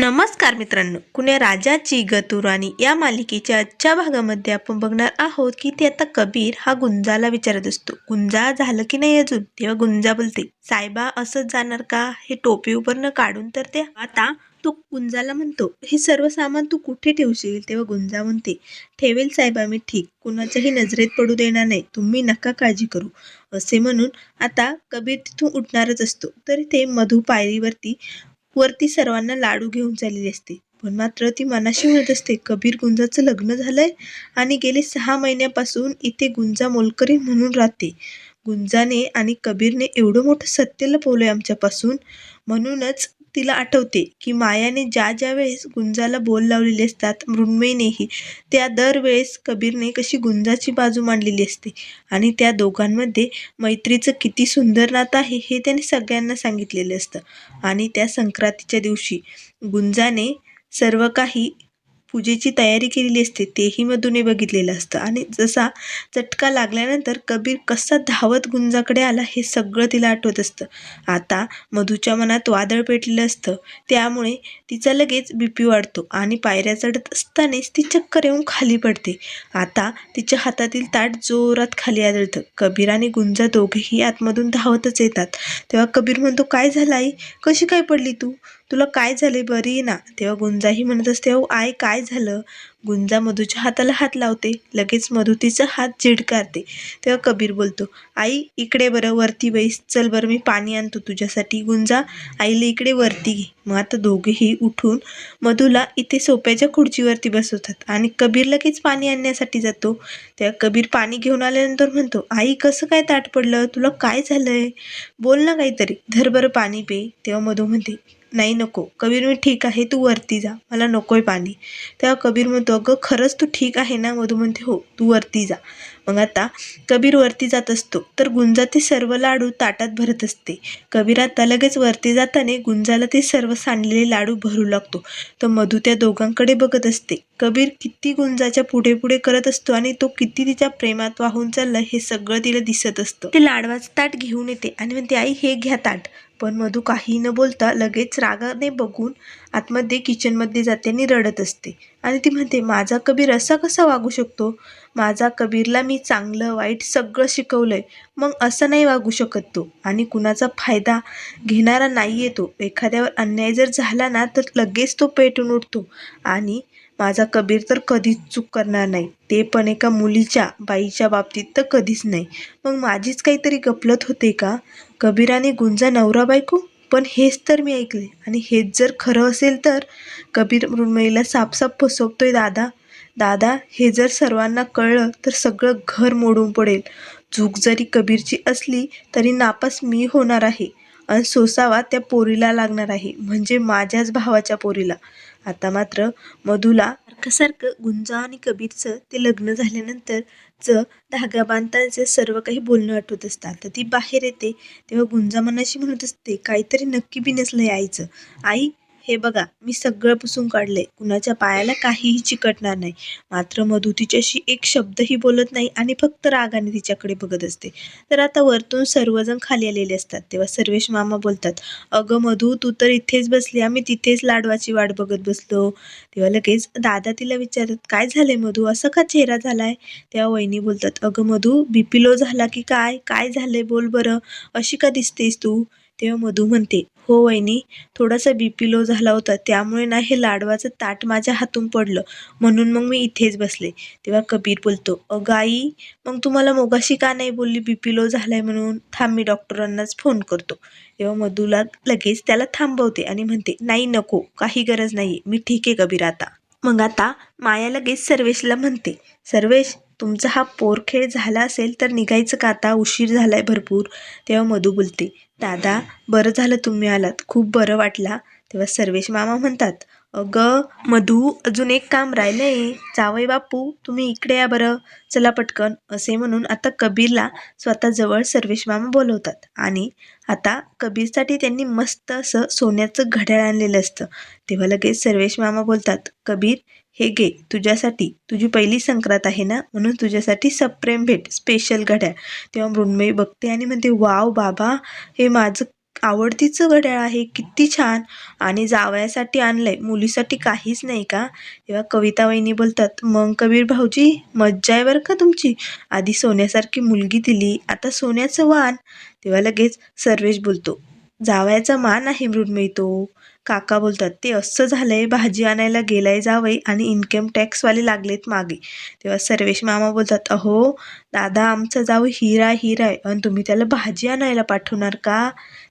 नमस्कार मित्रांनो. कुण्या राजाची गतुराणी या मालिकेच्या आजच्या भागामध्ये आपण बघणार आहोत की ते आता कबीर हा गुंजाला विचारत असतो. गुंजा झालं की नाही अजून? तेव्हा गुंजा बोलते साहेबा असंच जाणार का? हे टोपी उपरनं काढून तर ते आता तो गुंजाला म्हणतो हे सर्व सामान तू कुठे ठेवशील? तेव्हा गुंजा म्हणते ठेवेल साहेबा मी ठीक. कुणाच्याही नजरेत पडू देणार नाही. तुम्ही नका काळजी करू. असे म्हणून आता कबीर तिथून उठणारच असतो. तरी ते मधु पायरीवरती वरती सर्वांना लाडू घेऊन चाललेली असते. पण मात्र ती मनाशी म्हणत असते कबीर गुंजाचं लग्न झालंय आणि गेले सहा महिन्यापासून इथे गुंजा मोलकरी म्हणून राहते. गुंजाने आणि कबीरने एवढं मोठं सत्य लपवलंय आमच्यापासून म्हणूनच तिला आठवते की मायाने ज्या ज्या वेळेस गुंजाला बोल लावलेले असतात मृण्मयीनेही त्या दरवेळेस कबीरने कशी गुंजाची बाजू मांडलेली असते. आणि त्या दोघांमध्ये मैत्रीचं किती सुंदर नातं आहे हे त्याने सगळ्यांना सांगितलेलं असतं. आणि त्या संक्रांतीच्या दिवशी गुंजाने सर्व काही पूजेची तयारी केलेली असते तेही मधूने बघितलेलं असतं. आणि जसा चटका लागल्यानंतर कबीर कसा धावत गुंजाकडे आला हे सगळं तिला आठवत असतं. आता मधूच्या मनात वादळ पेटलेलं असतं. त्यामुळे तिचा लगेच बीपी वाढतो आणि पायऱ्या चढत असतानाच ती चक्कर येऊन खाली पडते. आता तिच्या हातातील ताट जोरात खाली आदळतं. कबीर आणि गुंजा दोघेही आतमधून धावतच येतात. तेव्हा कबीर म्हणतो काय झालं आई? कशी काय पडली तू? तुला काय झाले बरी ना? तेव्हा गुंजाही म्हणत असते अहो आय काय झालं? गुंजा मधूच्या हाताला हात लावते लगेच मधू तिचा हात झिडकारते. तेव्हा कबीर बोलतो आई इकडे बरं वरती बैस चल बरं मी पाणी आणतो तुझ्यासाठी. गुंजा आईला इकडे वरती घे. मग आता दोघेही उठून मधूला इथे सोप्याच्या खुर्चीवरती बसवतात आणि कबीर लगेच पाणी आणण्यासाठी जातो. तेव्हा कबीर पाणी घेऊन आल्यानंतर म्हणतो आई कसं काय ताट पडलं? तुला काय झालंय? बोल ना काहीतरी. धर बरं पाणी पे. तेव्हा मधू म्हणते नाही नको. कबीर मी ठीक आहे तू वरती जा. मला नको आहे पाणी. तेव्हा कबीर म्हणतो अगं खरंच तू ठीक आहे ना? मधू म्हणते हो तू वरती जा. मग आता कबीर वरती जात असतो. तर गुंजा ते सर्व लाडू ताटात भरत असते. कबीर आता लगेच वरती जाताने गुंजाला ते सर्व सांडलेले लाडू भरू लागतो. तर मधू त्या दोघांकडे बघत असते. कबीर किती गुंजाच्या पुढे पुढे करत असतो आणि तो किती तिच्या प्रेमात वाहून चाललं हे सगळं तिला दिसत असतं. ते लाडवाचं ताट घेऊन येते आणि म्हणते आई हे घ्या ताट. पण मधू काही न बोलता लगेच रागाने बघून आतमध्ये किचनमध्ये जाते आणि रडत असते. आणि ती म्हणते माझा कबीर असा कसा वागू शकतो? माझा कबीरला मी चांगलं वाईट सगळं शिकवलंय. मग असं नाही वागू शकत तो. आणि कुणाचा फायदा घेणारा नाही तो. एखाद्यावर अन्याय जर झाला ना तर लगेच तो पेटून उठतो. आणि माझा कबीर तर कधीच चूक करणार नाही. ते पण एका मुलीच्या बाईच्या बाबतीत तर कधीच नाही. मग माझीच काहीतरी गपलत होते का? कबीराने गुंजा नवरा बायको? पण हेच तर मी ऐकले. आणि हेच जर खरं असेल तर? कबीर मृण्मयीला सापसाप फसवतोय दादा. दादा हे जर सर्वांना कळलं तर सगळं घर मोडून पडेल. चूक जरी कबीरची असली तरी नापास मी होणार आहे. आणि सोसावा त्या पोरीला लागणार आहे. म्हणजे माझ्याच भावाच्या पोरीला. आता मात्र मधूला सारखं गुंजा आणि कबीरचं ते लग्न झाल्यानंतरचं धागा बांधताचं सर्व काही बोलणं आठवत असतात. तर ती बाहेर येते. तेव्हा गुंजा मनाशी म्हणत असते काहीतरी नक्की बी नसलं आईचं. आई हे बघा मी सगळं पुसून काढलंय. कुणाच्या पायाला काहीही चिकटणार नाही. मात्र मधू तिच्याशी एक शब्दही बोलत नाही आणि फक्त रागाने तिच्याकडे बघत असते. तर आता वरतून सर्वजण खाली आलेले असतात. तेव्हा सर्वेश मामा बोलतात अगं मधू तू तर इथेच बसली. आम्ही तिथेच लाडवाची वाट बघत बसलो. तेव्हा लगेच दादा तिला विचारतात काय झालंय मधू? असं का चेहरा झालाय? तेव्हा वहिनी बोलतात अगं मधू बीपी लो झाला की काय? काय झालंय? बोल बरं. अशी का दिसतेस तू? तेव्हा मधू म्हणते हो वहिनी थोडासा बी पी लो झाला होता त्यामुळे ना हे लाडवाचं ताट माझ्या हातून पडलं म्हणून मग मी इथेच बसले. तेव्हा कबीर बोलतो अगं आई मग तुम्हाला मोगाशी का नाही बोलली बी पी लो झालाय म्हणून? थांब मी डॉक्टरांनाच फोन करतो. तेव्हा मधूला लगेच त्याला थांबवते आणि म्हणते नाही नको काही गरज नाही मी ठीक आहे कबीर आता. मग आता माया लगेच सर्वेशला म्हणते सर्वेश तुमचा हा पोरखेळ झाला असेल तर निघायचं का आता? उशीर झाला आहे भरपूर. तेव्हा मधू बोलते दादा बरं झालं तुम्ही आलात. खूप बरं वाटला. तेव्हा सर्वेश मामा म्हणतात अगं मधू अजून एक काम राहिलं आहे जावई बापू तुम्ही इकडे या बरं. चला पटकन. असे म्हणून आता कबीरला स्वतःजवळ सर्वेश मामा बोलवतात आणि आता कबीरसाठी त्यांनी मस्त असं सोन्याचं घड्याळ आणलेलं असतं. तेव्हा लगेच सर्वेश मामा बोलतात कबीर हे घे तुझ्यासाठी तुझी पहिली संक्रांत आहे ना म्हणून तुझ्यासाठी सप्रेम भेट स्पेशल घड्याळ. तेव्हा मृण्मयी बघते आणि म्हणते वाव बाबा हे माझं आवडतीचं घड्याळ आहे किती छान. आणि जावयासाठी आणलंय. मुलीसाठी काहीच नाही का? तेव्हा कविता वहिनी बोलतात मग कबीर भाऊजी मज्जा आहे बरं का तुमची? आधी सोन्यासारखी मुलगी दिली आता सोन्याचं वाण तेव्हा लगेच सर्वेश बोलतो जावयाचा मान आहे मृण मिळतो काका बोलतात ते असं झालंय भाजी आणायला गेलाय जावई आणि इन्कम टॅक्सवाले लागलेत मागे. तेव्हा सर्वेश मामा बोलतात अहो दादा आमचा जाऊ हिरा हिरा आहे आणि तुम्ही त्याला भाजी आणायला पाठवणार का?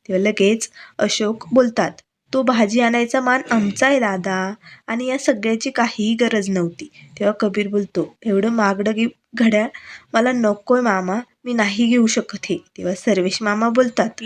तेव्हा लगेच अशोक बोलतात तो भाजी आणायचा मान आमचा आहे दादा आणि या सगळ्याची काहीही गरज नव्हती. तेव्हा कबीर बोलतो एवढं मागडं घड्याळ मला नकोय मामा मी नाही घेऊ शकत हे. तेव्हा सर्वेश मामा बोलतात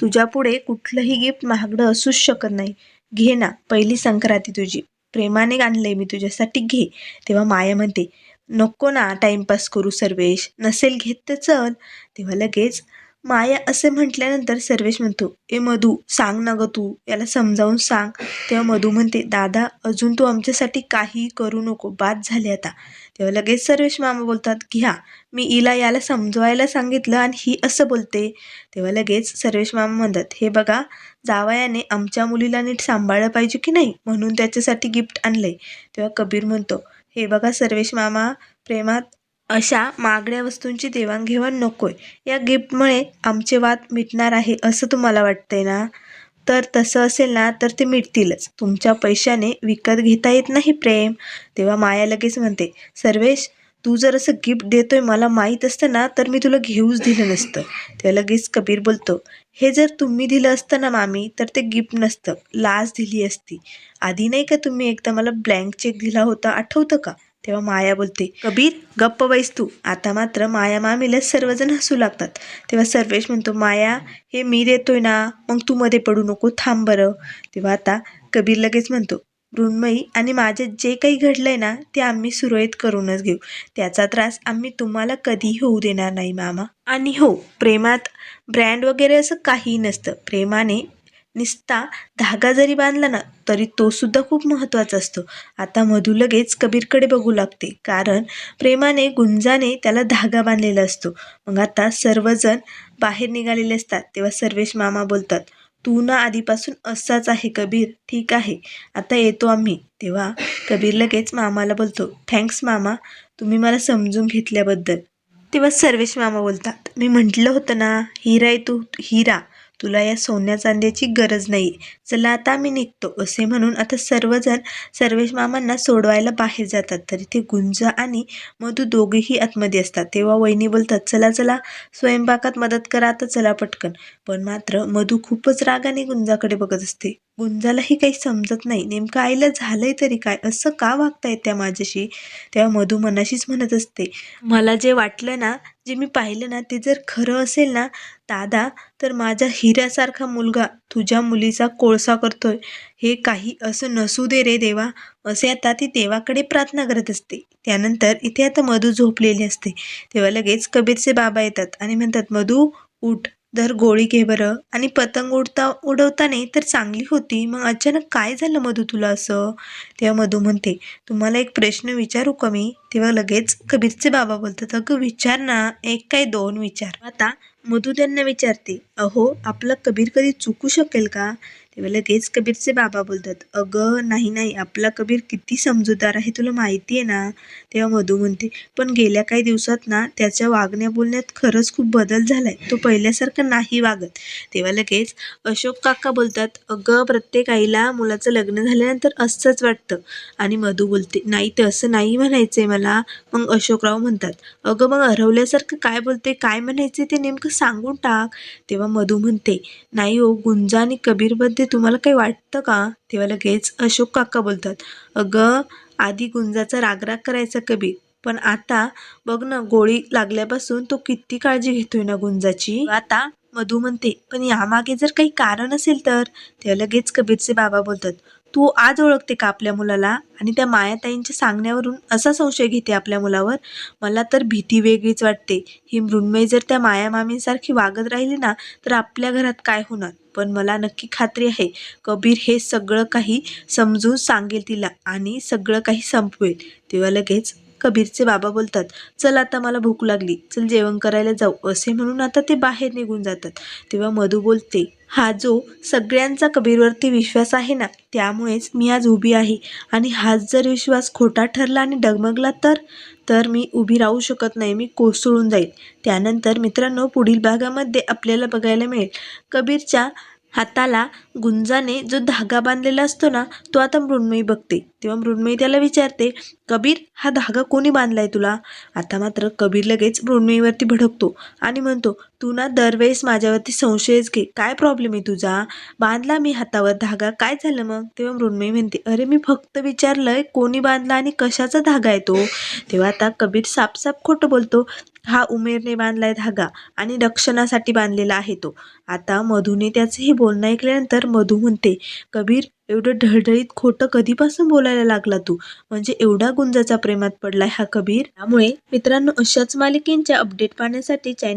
तुझ्यापुढे कुठलंही गिफ्ट महागडं असूच शकत नाही. घे ना पहिली संक्रांती तुझी. प्रेमाने आणलंय मी तुझ्यासाठी घे. तेव्हा माया म्हणते नको ना टाइमपास करू सर्वेश. नसेल घेत तर चल. तेव्हा लगेच माया असे म्हटल्यानंतर सर्वेश म्हणतो ए मधू सांग ना ग तू याला समजावून सांग. तेव्हा मधू म्हणते दादा अजून तू आमच्यासाठी काही करू नको बाद झाले आता. तेव्हा लगेच सर्वेश मामा बोलतात घ्या मी इला याला समजवायला सांगितलं आणि ही असं बोलते. तेव्हा लगेच सर्वेश मामा म्हणतात हे बघा जावयाने आमच्या मुलीला नीट सांभाळलं पाहिजे की नाही? म्हणून त्याच्यासाठी गिफ्ट आणलंय. तेव्हा कबीर म्हणतो हे बघा सर्वेश मामा प्रेमात अशा महागड्या वस्तूंची देवाणघेवाण नकोय. या गिफ्टमुळे आमचे वाद मिटणार आहे असं तुम्हाला वाटतंय ना? तर तसं असेल ना तर ते मिटतीलच. तुमच्या पैशाने विकत घेता येत नाही प्रेम. तेव्हा माया लगेच म्हणते सर्वेश तू जर असं गिफ्ट देतोय मला माहीत असतं ना तर मी तुला घेऊच दिलं नसतं. तेव्हा लगेच कबीर बोलतो हे जर तुम्ही दिलं असतं ना मामी तर ते गिफ्ट नसतं. लाच दिली असती. आधी नाही का तुम्ही एकदा मला ब्लँक चेक दिला होता? आठवतं का? तेव्हा माया बोलते कबीर गप्प बैस तू. आता मात्र माया मामीला सर्वजण हसू लागतात. तेव्हा सर्वेश म्हणतो माया हे मी देतोय ना मग तू मध्ये पडू नको थांब बरं. तेव्हा आता कबीर लगेच म्हणतो मृण्मयी आणि माझे जे काही घडलंय ना ते आम्ही सुरळीत करूनच घेऊ. त्याचा त्रास आम्ही तुम्हाला कधी होऊ देणार नाही मामा. आणि हो प्रेमात ब्रँड वगैरे असं काही नसतं. प्रेमाने निस्ता धागा जरी बांधला ना तरी तो सुद्धा खूप महत्त्वाचा असतो. आता मधू लगेच कबीरकडे बघू लागते कारण प्रेमाने गुंजाने त्याला धागा बांधलेला असतो. मग आता सर्वजण बाहेर निघालेले असतात तेव्हा सर्वेश मामा बोलतात तू ना आधीपासून असाच आहे कबीर ठीक आहे आता येतो आम्ही. तेव्हा कबीर लगेच मामाला बोलतो थँक्स मामा तुम्ही मला समजून घेतल्याबद्दल. तेव्हा सर्वेश मामा बोलतात मी म्हटलं होतं ना हिरा आहे तू हिरा. तुला या सोन्या चांद्याची गरज नाही. चला आता आम्ही निघतो असे म्हणून आता सर्वजण सर्वेश मामांना सोडवायला बाहेर जातात. तरी ते गुंज आणि मधू दोघेही आतमध्ये असतात. तेव्हा वहिनी बोलतात चला चला स्वयंपाकात मदत करा आता चला पटकन. पण मात्र मधू खूपच रागाने गुंजाकडे बघत असते. गुंजालाही काही समजत नाही. नेमकं आईला झालंय तरी काय? असं का वागतायत त्या माझ्याशी? तेव्हा मधू मनाशीच म्हणत असते. मला जे वाटलं ना जे मी पाहिलं ना ते जर खरं असेल ना दादा तर माझा हिऱ्यासारखा मुलगा तुझ्या मुलीचा कोळसा करतोय. हे काही असं नसू दे रे देवा. असे आता ती देवाकडे प्रार्थना करत असते. त्यानंतर इथे आता मधू झोपलेली असते. तेव्हा लगेच कबीरचे बाबा येतात आणि म्हणतात मधू उठ. धर गोळी घे बरं. आणि पतंग उडता उडवताना तर चांगली होती. मग अचानक काय झालं मधू तुला असं? तेव्हा मधू म्हणते तुम्हाला एक प्रश्न विचारू का मी? तेव्हा लगेच कबीरचे बाबा बोलतात अगं विचार ना. एक काय दोन विचार. आता मधू त्यांना विचारते अहो आपला कबीर कधी चुकू शकेल का? तेव्हा लगेच कबीरचे बाबा बोलतात अगं नाही नाही आपला कबीर किती समजूतदार आहे तुला माहिती आहे ना? तेव्हा मधू म्हणते पण गेल्या काही दिवसात ना त्याच्या वागण्या बोलण्यात खरंच खूप बदल झालाय. तो पहिल्यासारखं नाही वागत. तेव्हा लगेच अशोक काका बोलतात अगं प्रत्येक आईला मुलाचं लग्न झाल्यानंतर असंच वाटतं. आणि मधू बोलते नाही ते असं नाही म्हणायचंय मला. मग अशोकराव म्हणतात अगं मग हरवल्यासारखं काय बोलते काय म्हणायचे ते नेमकं सांगून टाक. तेव्हा मधू म्हणते नाही हो गुंजा आणि कबीरबद्दल तुम्हाला काही वाटतं का? तेव्हा लगेच अशोक काका बोलतात. अगं आधी गुंजाचा रागराग करायचा कबीर पण आता बघ ना गोळी लागल्यापासून तो किती काळजी घेतोय ना गुंजाची? आता? मधू म्हणते पण यामागे जर काही कारण असेल तर? तेव्हा लगेच कबीरचे बाबा बोलतात. तू आज ओळखते का आपल्या मुलाला? आणि त्या मायाताईंच्या सांगण्यावरून असा संशय घेते आपल्या मुलावर. मला तर भीती वेगळीच वाटते. ही मृण्मयी जर त्या माया मामींसारखी वागत राहिली ना तर आपल्या घरात काय होणार? पण मला नक्की खात्री आहे कबीर हे सगळं काही समजून सांगेल तिला आणि सगळं काही संपवेल. तेव्हा लगेच कबीरचे बाबा बोलतात चल आता मला भूक लागली चल जेवण करायला जाऊ. असे म्हणून आता ते बाहेर निघून जातात. तेव्हा मधू बोलते हा जो सगळ्यांचा कबीरवरती विश्वास आहे ना त्यामुळेच मी आज उभी आहे. आणि हाच जर विश्वास खोटा ठरला आणि डगमगला तर तर मी उभी राहू शकत नाही मी कोसळून जाईल त्यानंतर मित्रांनो पुढील भागामध्ये आपल्याला बघायला मिळेल कबीरच्या हाताला गुंजाने जो धागा बांधलेला असतो ना तो आता मृण्मयी बघते. तेव्हा मृण्मयी त्याला विचारते कबीर हा धागा कोणी बांधलाय तुला? आता मात्र कबीर लगेच मृण्मयीवरती भडकतो आणि म्हणतो तू ना दरवेळेस माझ्यावरती संशयच घे. काय प्रॉब्लेम आहे तुझा? बांधला मी हातावर धागा. काय झालं मग? तेव्हा मृण्मयी म्हणते अरे मी फक्त विचारलंय कोणी बांधला आणि कशाचा धागा आहे तो? तेव्हा आता कबीर सापसाप खोटं बोलतो हा उमेरने बांधलाय धागा आणि रक्षणासाठी बांधलेला आहे तो. आता मधूने त्याचं हे बोलणं ऐकल्यानंतर मधू म्हणते कबीर एवढं ढळढळीत खोटं कधीपासून बोलायला लागला तू? म्हणजे एवढा गुंजाचा प्रेमात पडलाय हा कबीर? त्यामुळे मित्रांनो अशाच मालिकेंच्या अपडेट पाहण्यासाठी चॅनल